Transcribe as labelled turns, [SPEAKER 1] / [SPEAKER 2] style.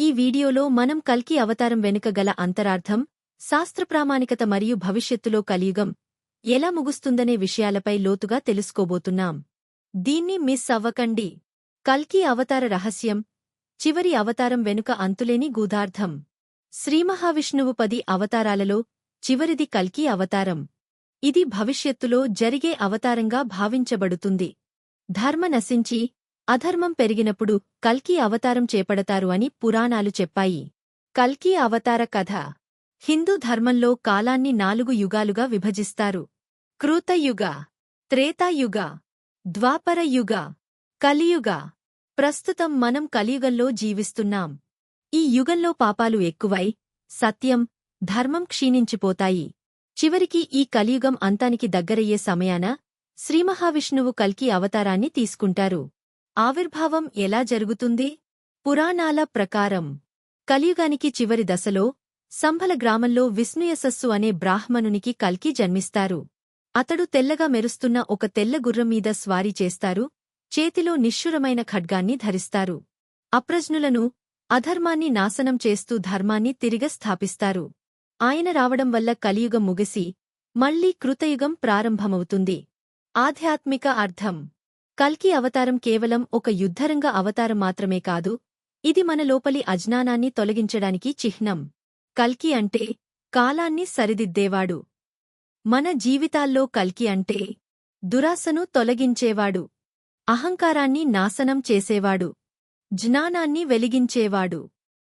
[SPEAKER 1] ఈ వీడియోలో మనం కల్కి అవతారం వెనుక గల అంతరార్థం శాస్త్రప్రామాణికత మరియు భవిష్యత్తులో కలియుగం ఎలా ముగుస్తుందనే విషయాలపై లోతుగా తెలుసుకోబోతున్నాం. దీన్ని మిస్ అవ్వకండి. కల్కి అవతార రహస్యం చివరి అవతారం వెనుక అంతులేని గూధార్థం శ్రీమహావిష్ణువు పది అవతారాలలో చివరిది కల్కి అవతారం. ఇది భవిష్యత్తులో జరిగే అవతారంగా భావించబడుతుంది. ధర్మ నశించి అధర్మం పెరిగినప్పుడు కల్కి అవతారం చేపడతారు అని పురాణాలు చెప్పాయి. కల్కి అవతార కథ. హిందూ ధర్మంలో కాలాన్ని నాలుగు యుగాలుగా విభజిస్తారు. క్రూతయుగ త్రేతాయుగ ద్వాపరయుగ కలియుగ. ప్రస్తుతం మనం కలియుగంలో జీవిస్తున్నాం. ఈ యుగంలో పాపాలు ఎక్కువై సత్యం ధర్మం క్షీణించిపోతాయి. చివరికి ఈ కలియుగం అంతానికి దగ్గరయ్యే సమయాన శ్రీమహావిష్ణువు కల్కి అవతారాన్ని తీసుకుంటారు. ఆవిర్భావం ఎలా జరుగుతుంది? పురాణాల ప్రకారం కలియుగానికి చివరి దశలో సంభల గ్రామంలో విష్ణుయశస్సు అనే బ్రాహ్మణునికి కల్కి జన్మిస్తారు. అతడు తెల్లగా మెరుస్తున్న ఒక తెల్ల గుర్రం మీద స్వారీ చేస్తారు చేతిలో నిశ్శురమైన ఖడ్గాన్ని ధరిస్తారు. అప్రజ్ఞులను అధర్మాన్ని నాశనం చేస్తూ ధర్మాన్ని తిరిగ స్థాపిస్తారు. ఆయన రావడం వల్ల కలియుగం ముగిసి మళ్ళీ కృతయుగం ప్రారంభమవుతుంది. ఆధ్యాత్మిక అర్థం కల్కి అవతారం కేవలం ఒక యుద్ధరంగ అవతారం మాత్రమే కాదు ఇది మన లోపలి అజ్ఞానాన్ని తొలగించడానికి చిహ్నం. కల్కి అంటే కాలాన్ని సరిదిద్దేవాడు. మన జీవితాల్లో కల్కి అంటే దురాశను తొలగించేవాడు. అహంకారాన్ని నాశనం చేసేవాడు. జ్ఞానాన్ని వెలిగించేవాడు.